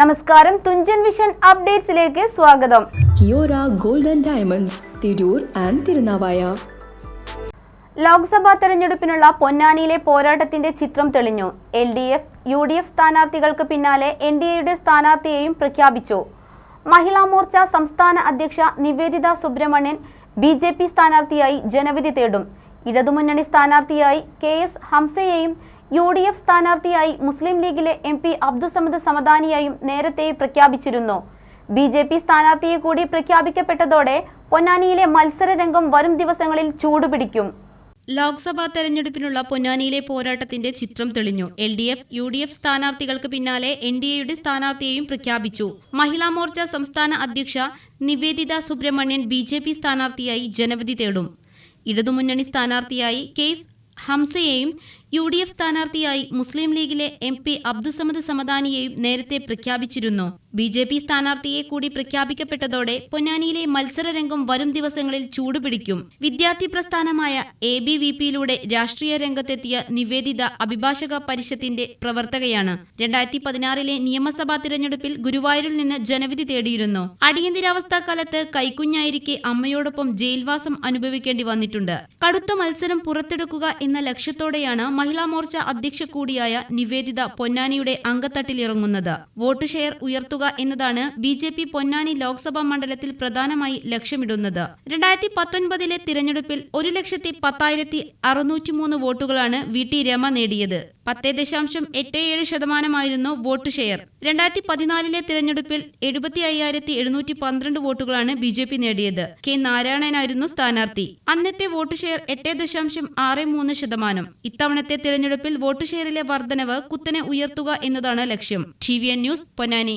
നമസ്കാരം. തുഞ്ചൻ വിഷൻ അപ്ഡേറ്റ്സിലേക്ക് സ്വാഗതം. Kiora gold and diamonds Tirur and Thirunavaya. Lok Sabha തെരഞ്ഞെടുപ്പിനുള്ള പൊന്നാനിയിലെ പോരാട്ടത്തിന്റെ ചിത്രം തെളിഞ്ഞു. L D F U D F സ്ഥാനാർത്ഥികൾക്ക് പിന്നാലെ എൻ ഡി എയുടെ സ്ഥാനാർത്ഥിയെയും പ്രഖ്യാപിച്ചു. മഹിളാ മോർച്ച സംസ്ഥാന അധ്യക്ഷ Nivedita Subramanian B J P സ്ഥാനാർത്ഥിയായി ജനവിധി തേടും. ഇടതുമുന്നണി സ്ഥാനാർത്ഥിയായി കെ എസ് ഹംസയെയും യു ഡി എഫ് സ്ഥാനാർത്ഥിയായി മുസ്ലിം ലീഗിലെ എം പി അബ്ദുസമദ് സമദാനിയായും നേരത്തെ പ്രഖ്യാപിച്ചിരുന്നു. ബി ജെ പി സ്ഥാനാർത്ഥിയെ കൂടി പ്രഖ്യാപിക്കപ്പെട്ടതോടെ പൊന്നാനിയിലെ മത്സരരംഗം വരും ദിവസങ്ങളിൽ ചൂടുപിടിക്കും. ലോക്സഭാ തെരഞ്ഞെടുപ്പിനുള്ള പൊന്നാനിയിലെ പോരാട്ടത്തിന്റെ ചിത്രം തെളിഞ്ഞു. L D F U D F സ്ഥാനാർത്ഥികൾക്ക് പിന്നാലെ എൻ ഡി എയുടെ സ്ഥാനാർത്ഥിയെയും പ്രഖ്യാപിച്ചു. മഹിളാ മോർച്ച സംസ്ഥാന അധ്യക്ഷ Nivedita Subramanian B J P സ്ഥാനാർത്ഥിയായി ജനവിധി തേടും. ഇടതുമുന്നണി സ്ഥാനാർത്ഥിയായി കെ ഹംസയെയും യു ഡി എഫ് സ്ഥാനാർത്ഥിയായി മുസ്ലിം ലീഗിലെ എം പി അബ്ദുസമദ് സമദാനിയെയും നേരത്തെ പ്രഖ്യാപിച്ചിരുന്നു. ബി ജെ പി സ്ഥാനാർത്ഥിയെ കൂടി പ്രഖ്യാപിക്കപ്പെട്ടതോടെ പൊന്നാനിയിലെ മത്സരരംഗം വരും ദിവസങ്ങളിൽ ചൂടുപിടിക്കും. വിദ്യാർത്ഥി പ്രസ്ഥാനമായ എ ബി വി പിയിലൂടെ രാഷ്ട്രീയ രംഗത്തെത്തിയ നിവേദിത അഭിഭാഷക പരിഷത്തിന്റെ പ്രവർത്തകയാണ്. രണ്ടായിരത്തി പതിനാറിലെ നിയമസഭാ തിരഞ്ഞെടുപ്പിൽ ഗുരുവായൂരിൽ നിന്ന് ജനവിധി തേടിയിരുന്നു. അടിയന്തരാവസ്ഥാ കാലത്ത് കൈക്കുഞ്ഞായിരിക്കെ അമ്മയോടൊപ്പം ജയിൽവാസം അനുഭവിക്കേണ്ടി വന്നിട്ടുണ്ട്. കടുത്ത മത്സരം പുറത്തെടുക്കുക എന്ന ലക്ഷ്യത്തോടെയാണ് മഹിളാ മോർച്ച അധ്യക്ഷ കൂടിയായ നിവേദിത പൊന്നാനിയുടെ അങ്കത്തട്ടിലിറങ്ങുന്നത് വോട്ട് ഷെയർ ഉയർത്തുക എന്നതാണ് B J P Ponnani Lok Sabha മണ്ഡലത്തിൽ പ്രധാനമായി ലക്ഷ്യമിടുന്നത്. രണ്ടായിരത്തി പത്തൊൻപതിലെ തിരഞ്ഞെടുപ്പിൽ ഒരു ലക്ഷത്തി പത്തായിരത്തി അറുന്നൂറ്റിമൂന്ന് വോട്ടുകളാണ് വി ടി രമ നേടിയത്. പത്ത് ദശാംശം എട്ട് ഏഴ് ശതമാനമായിരുന്നു വോട്ട് ഷെയർ. രണ്ടായിരത്തി പതിനാലിലെ തിരഞ്ഞെടുപ്പിൽ എഴുപത്തി അയ്യായിരത്തി എഴുന്നൂറ്റി പന്ത്രണ്ട് വോട്ടുകളാണ് ബി ജെ പി നേടിയത്. കെ നാരായണനായിരുന്നു സ്ഥാനാർത്ഥി. അന്നത്തെ വോട്ട് ഷെയർ എട്ട് ദശാംശം ആറ് മൂന്ന് ശതമാനം. ഇത്തവണത്തെ തിരഞ്ഞെടുപ്പിൽ വോട്ട് ഷെയറിലെ വർധനവ് കുത്തനെ ഉയർത്തുക എന്നതാണ് ലക്ഷ്യം. T V N news Ponnani.